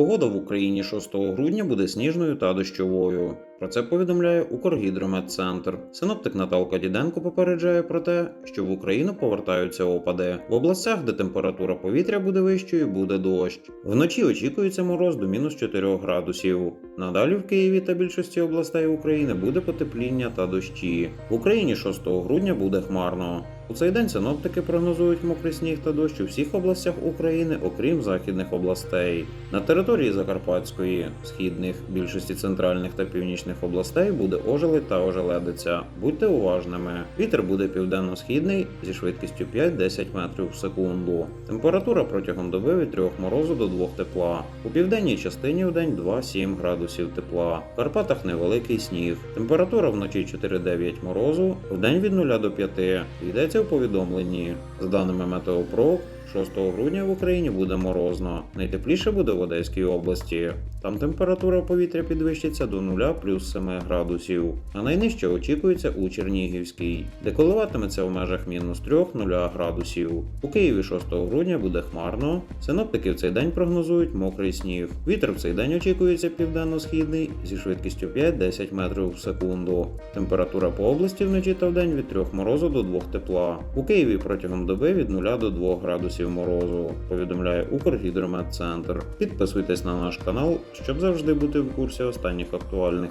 Погода в Україні 6 грудня буде сніжною та дощовою. Про це повідомляє Укргідрометцентр. Синоптик Наталка Діденко попереджає про те, що в Україну повертаються опади. В областях, де температура повітря буде вищою, буде дощ. Вночі очікується мороз до мінус 4 градусів. Надалі в Києві та більшості областей України буде потепління та дощі. В Україні 6 грудня буде хмарно. У цей день синоптики прогнозують мокрий сніг та дощ у всіх областях України, окрім західних областей. На території Закарпатської, східних, більшості центральних та північних областей буде ожеледь та ожеледиця. Будьте уважними. Вітер буде південно-східний зі швидкістю 5-10 метрів в секунду. Температура протягом доби від 3 морозу до 2 тепла. У південній частині в день 2-7 градусів тепла. В Карпатах невеликий сніг. Температура вночі 4-9 морозу, вдень від 0 до 5. Йдеться в повідомленні. За даними Метеопро, 6 грудня в Україні буде морозно. Найтепліше буде в Одеській області. Там температура повітря підвищиться до 0 плюс 7 градусів, а найнижче очікується у Чернігівській, де коливатиметься в межах мінус 3-0 градусів. У Києві 6 грудня буде хмарно. Синоптики в цей день прогнозують мокрий сніг. Вітер в цей день очікується південно-східний зі швидкістю 5-10 метрів в секунду. Температура по області вночі та вдень від 3 морозу до 2 тепла. У Києві протягом доби від 0 до 2 градусів морозу, повідомляє Укргідрометцентр. Підписуйтесь на наш канал, щоб завжди бути в курсі останніх актуальних